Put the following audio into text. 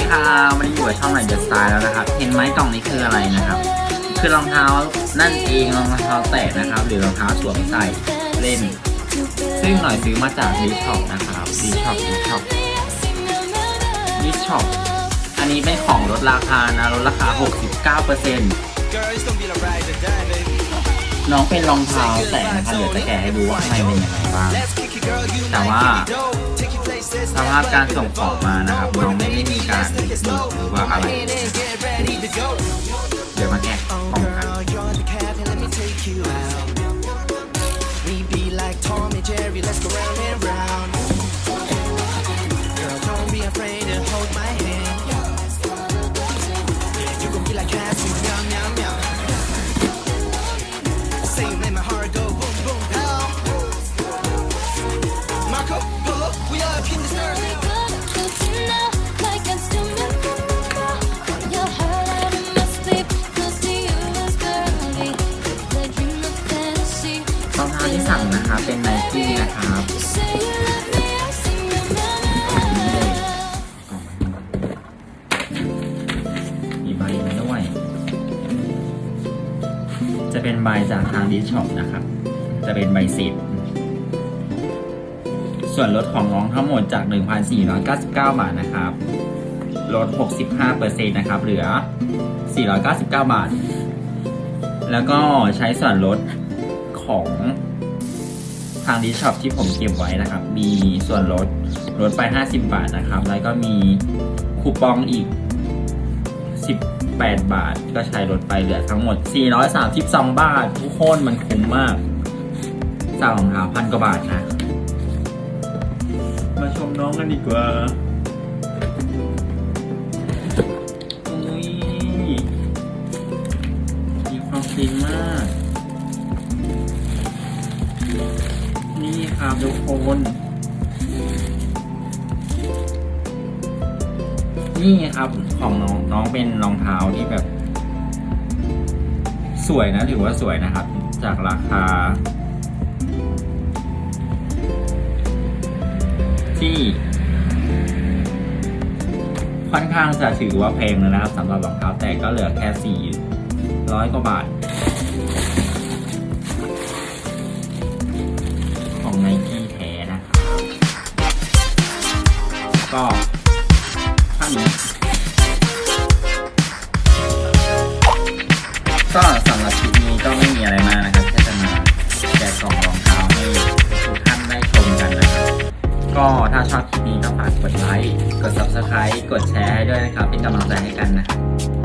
กับช่องใหม่เดอะสไตล์แล้วนะครับ เห็นไหมกล่องนี้คืออะไรนะครับ คือรองเท้านั่นเองรองเท้าแตะนะครับ หรือรองเท้าสวมใส่เล่น ซึ่งหน่อยซื้อมาจากดีช็อปนะครับดีช็อปดีช็อปดีช็อปอันนี้เป็นของลดราคานะลดราคา 69%น้องเป็นรองเท้าแตะนะครับเดี๋ยวจะแกะให้ดูว่าข้างในเป็นยังไงบ้างแต่ว่า สภาพการส่งของมานะครับน้องไม่ได้มีการดูดหรือว่าอะไร In and get ready to go. เดี๋ยวมาแกะกล่องกัน Girl, you're the captain. Let me take you out. We be like Tom and Jerry. Let's go round and round. Girl, don't be afraid to hold my hand. You gon' be like Cassie, meow meow meow. Say you make my heart go รองเท้าที่สั่งนะครับเป็นไนกี้นะครับมีใบมาด้วย จะเป็นใบจากทางดิช็อปนะครับ จะเป็นใบสร็จส่วนลดของน้องทั้งหมดจาก 1,499 บาทนะครับลด 65%นะครับ เหลือ 499 บาท แล้วก็ใช้ส่วนลด ของทางดีช็อปที่ผมเก็บไว้นะครับ มีส่วนลดลดไป 50 บาทนะครับ แล้วก็มีคูปองอีก 18 บาท ก็ใช้ลดไปเหลือทั้งหมด 432 บาท ทุกคนมันคุ้มมากสั่งรองเท้าพันกว่าบาทนะ มาชมน้องกันดีกว่าอุ้ยมีความฟินมาก ครับทุกคนนี่ครับของน้องน้องเป็นรองเท้าที่แบบ สวยนะถือว่าสวยนะครับ จากราคา ที่ ค่อนข้างจะถือว่าแพงแล้วนะครับสำหรับรองเท้าแต่ก็เหลือแค่สี่ร้อยกว่าบาท ก็เท่านี้ก็สำหรับคลิปนี้ก็ไม่มีอะไรมากนะครับแค่จะมาแจกกล่องรองเท้าให้ทุกท่านได้ชมกันนะครับก็ถ้าชอบคลิปนี้ก็ฝากกดไลค์กด subscribe กดแชร์ให้ด้วยนะครับ เป็นกำลังใจให้กันนะครับ